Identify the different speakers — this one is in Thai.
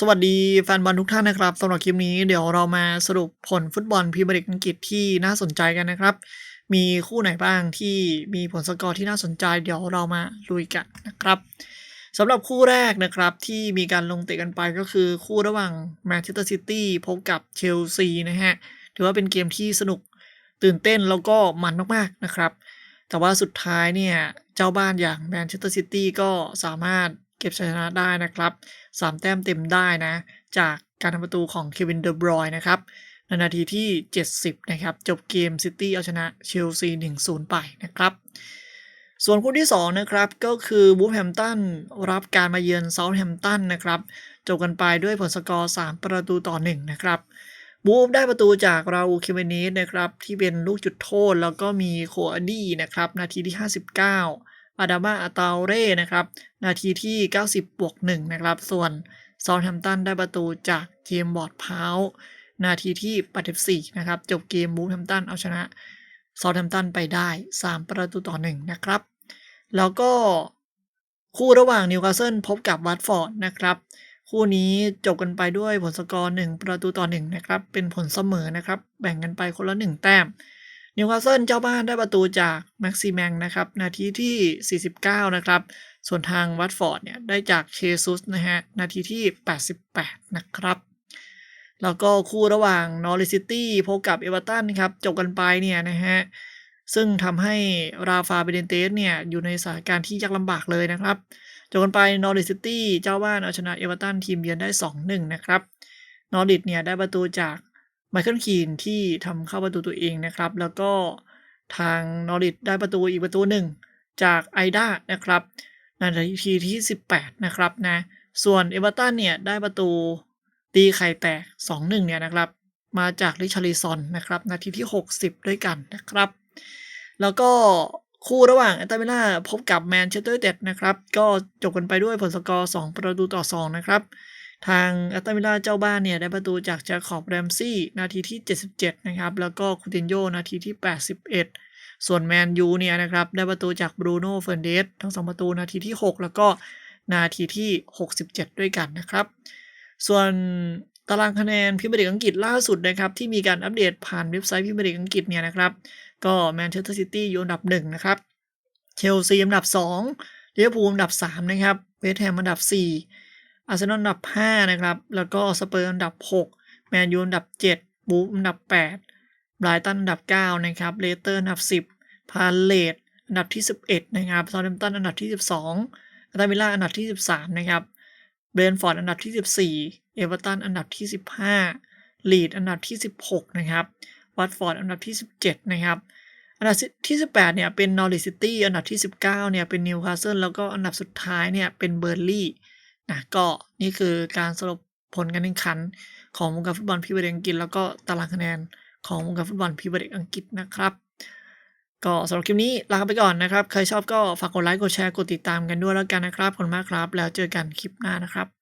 Speaker 1: สวัสดีแฟนบอลทุกท่านนะครับสำหรับคลิปนี้เดี๋ยวเรามาสรุปผลฟุตบอลพรีเมียร์ลีกอังกฤษที่น่าสนใจกันนะครับ มีคู่ไหนบ้างที่มีผลสกอร์ที่น่าสนใจ เดี๋ยวเรามาลุยกันนะครับสำหรับคู่แรกนะครับที่มีการลงเตะกันไปก็คือคู่ระหว่างแมนเชสเตอร์ซิตี้พบกับเชลซีนะฮะถือว่าเป็นเกมที่สนุกตื่นเต้นแล้วก็มันมากๆนะครับ แต่ว่าสุดท้ายเนี่ยเจ้าบ้านอย่างแมนเชสเตอร์ซิตี้ก็สามารถ เก็บชัยชนะได้นะครับ 3 แต้มเต็มได้นะ จากการทำประตูของเควินเดอบรอยนะครับในนาทีที่ 70 นะครับ จบเกมซิตี้เอาชนะเชลซี 1-0 ไปนะครับ ส่วนคู่ที่ 2 นะครับ ก็คือบูฟแฮมตันรับการมาเยือนเซาท์แฮมตันนะครับ จบกันไปด้วยผลสกอร์ 3 ประตูต่อ 1 นะครับบูฟได้ประตูจากราอูคิเมเนสนะครับ ที่เป็นลูกจุดโทษแล้วก็มีโคอาดี้นะครับ นาทีที่ 59 อาดามาอาตาเร่นะครับ นาทีที่ 90 บวก 1 นะครับ ส่วนซอนแฮมตันได้ประตูจากเจมบอร์ดพาวนาทีที่ 84 นะครับ จบเกมบูฟแฮมตันเอาชนะซอนแฮมตันไปได้ 3 ประตูต่อ 1 นะครับ แล้วก็คู่ระหว่างนิวคาสเซิลพบกับวัตฟอร์ดนะครับคู่นี้จบกันไปด้วยผลสกอร์1ประตูต่อ1นะครับ เป็นผลเสมอนะครับ แบ่งกันไปคนละ 1 แต้ม นิวคาสเซิลเจ้าบ้านได้ประตูจากแม็กซิแมงนะครับนาทีที่ 49 นะครับ ส่วนทางวัตฟอร์ดเนี่ยได้จากเคซุสนะฮะนาทีที่ 88 นะครับแล้วก็คู่ระหว่างนอริซิตี้พบกับเอเวอร์ตันครับจบกันไปเนี่ยนะฮะซึ่งทำให้ราฟาเบเดนเตสเนี่ยอยู่ในสถานการณ์ที่ยากลำบากเลยนะครับจบกันไปนอริซิตี้เจ้าบ้านเอาชนะเอเวอร์ตันทีมเยือนได้ 2-1 นะครับนอริดเนี่ยได้ประตูจาก ไมเคิลคีนที่ทำเข้าประตูตัวเองนะครับ แล้วก็ทางนอริดได้ประตูอีกประตูหนึ่งจากไอด้านะครับนาทีที่ 18 นะครับนะส่วนเอเวอร์ตันเนี่ยได้ประตูตีไข่แตก 2-1 เนี่ยนะครับ มาจากริชาริซอนนะครับ นาทีที่ 60 ด้วยกันนะครับ แล้วก็คู่ระหว่างแอตตาเมล่าพบกับแมนเชสเตอร์เด็ดนะครับ ก็จบกันไปด้วยผลสกอร์ 2 ประตูต่อ 2 นะครับ ทางแอตตาเมล่าเจ้าบ้านเนี่ยได้ประตูจากจาคอบแรมซี่นาทีที่ 77 นะครับ แล้วก็คูตินโยนาทีที่ 81 ส่วนแมนยูเนี่ยนะครับ ได้ประตูจากบรูโน่เฟร์นเดสทั้ง 2 ประตูนาทีที่ 6 แล้วก็นาทีที่ 67 ด้วยกันนะครับ ส่วนตารางคะแนนพรีเมียร์ลีกอังกฤษล่าสุดนะครับ ที่มีการอัปเดตผ่านเว็บไซต์พรีเมียร์ลีกอังกฤษเนี่ยนะครับ ก็แมนเชสเตอร์ซิตี้อยู่อันดับ 1 นะครับเชลซีอันดับ2ลิเวอร์พูลอันดับ 3 นะครับเวสต์แฮมอันดับ 4 อาร์เซนอลอันดับ 5 นะครับ แล้วก็สเปอร์อันดับ 6 แมนยูอันดับ 7 บูฟอันดับ8ไบรตันอันดับ 9 นะครับ เลสเตอร์อันดับ 10 พาเลตอันดับที่ 11 นะครับซา u ์แ h มตันอันดับที่ 12อัตามิล่าอันดับที่ 13 นะครับ เบรนฟอร์ดอันดับที่ 14 เอเวอร์ตันอันดับที่ 15 ลีดอันดับที่ 16 นะครับ วัตฟอร์ดอันดับที่ 17 นะครับอันดับที่ 18 เนี่ยเป็นนอริซิตี้ อันดับที่ 19 เนี่ยเป็นนิวคาสเซิล แล้วก็อันดับสุดท้ายเนี่ยเป็นเบอร์ลี่ นะก็นี่คือการสรุปผลการแข่งขันของวงการฟุตบอลพิเมียร์ลีกอังกฤษ แล้วก็ตารางคะแนนของวงการฟุตบอลพิเมียร์ลีกอังกฤษนะครับ ก็สำหรับคลิปนี้ลาไปก่อนนะครับ ใครชอบก็ฝากกดไลค์กดแชร์กดติดตามกันด้วยแล้วกันนะครับขอบคุณมากครับ แล้วเจอกันคลิปหน้านะครับ